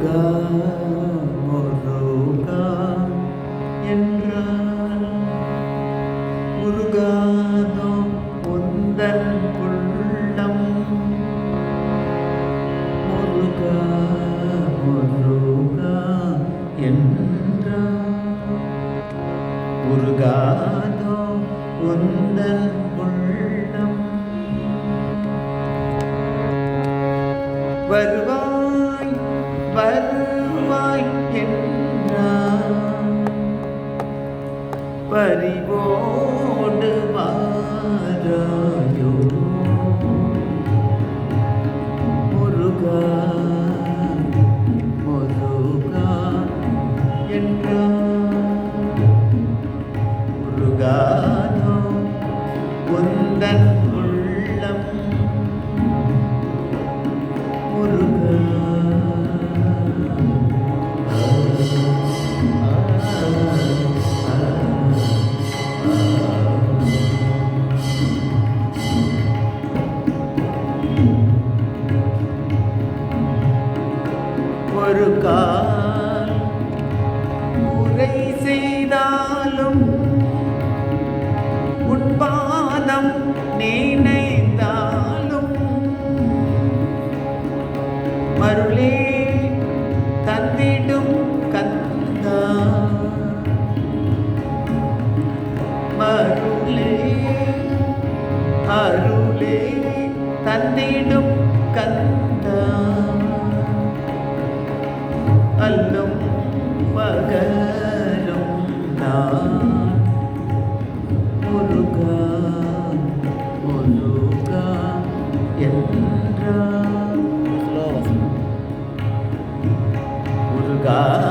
முருகா முருகா என்றார். முருகாதோ உந்தன் உள்ளம். முருகா முருகா என்றார். முருகாதோ உந்தன் உள்ளம். வருவாய் பறிவோடு வாராயோ முருகா முருகா என்றார் முருகாதோ உந்தன் தந்திடும் கந்தா அல்லும் பகலும் நான். முருகா முருகா என்றார் முருகாதோ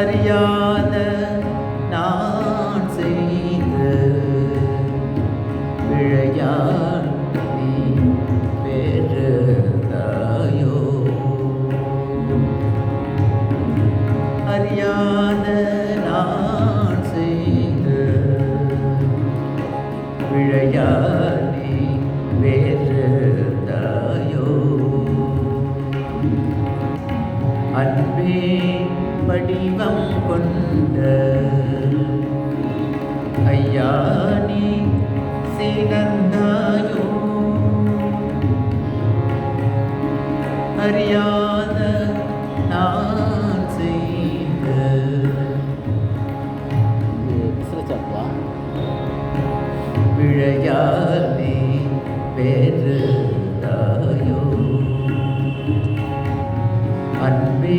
அறியாத வடிவம் கொண்ட ஐயா நீ சினந்தாயோ. அறியாத நான் செய்த பிழையால் நீ பெறுதாயோ அன்பே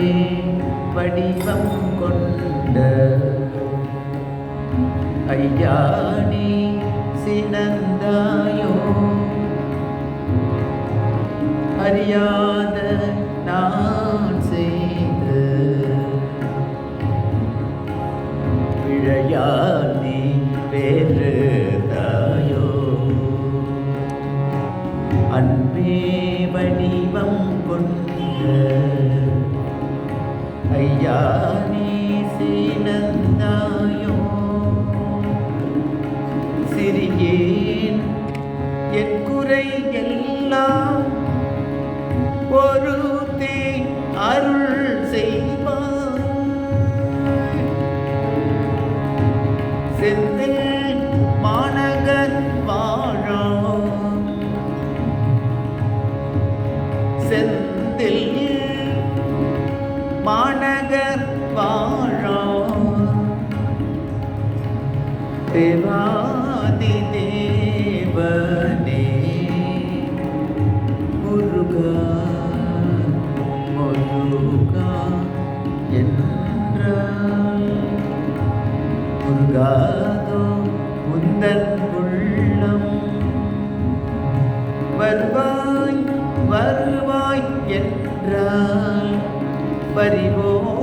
வடிவம் கொண்ட ஐயா சினந்தாயோ? அறியாத நான் செய்த பிழையால் ஐயா நீ சீனந்தாயோ? சிறியேன் என் குறை எல்லாம் பொறுத்தே அருள் செய்வாய். செந்தில் மாநகர் வாழ மாநகர் வாழா தேவாதி தேவனே முருகா முருகா என்றால் முருகாதோ உந்தன் உள்ளம். வருவாய் வருவாய் என்றால் परिवो।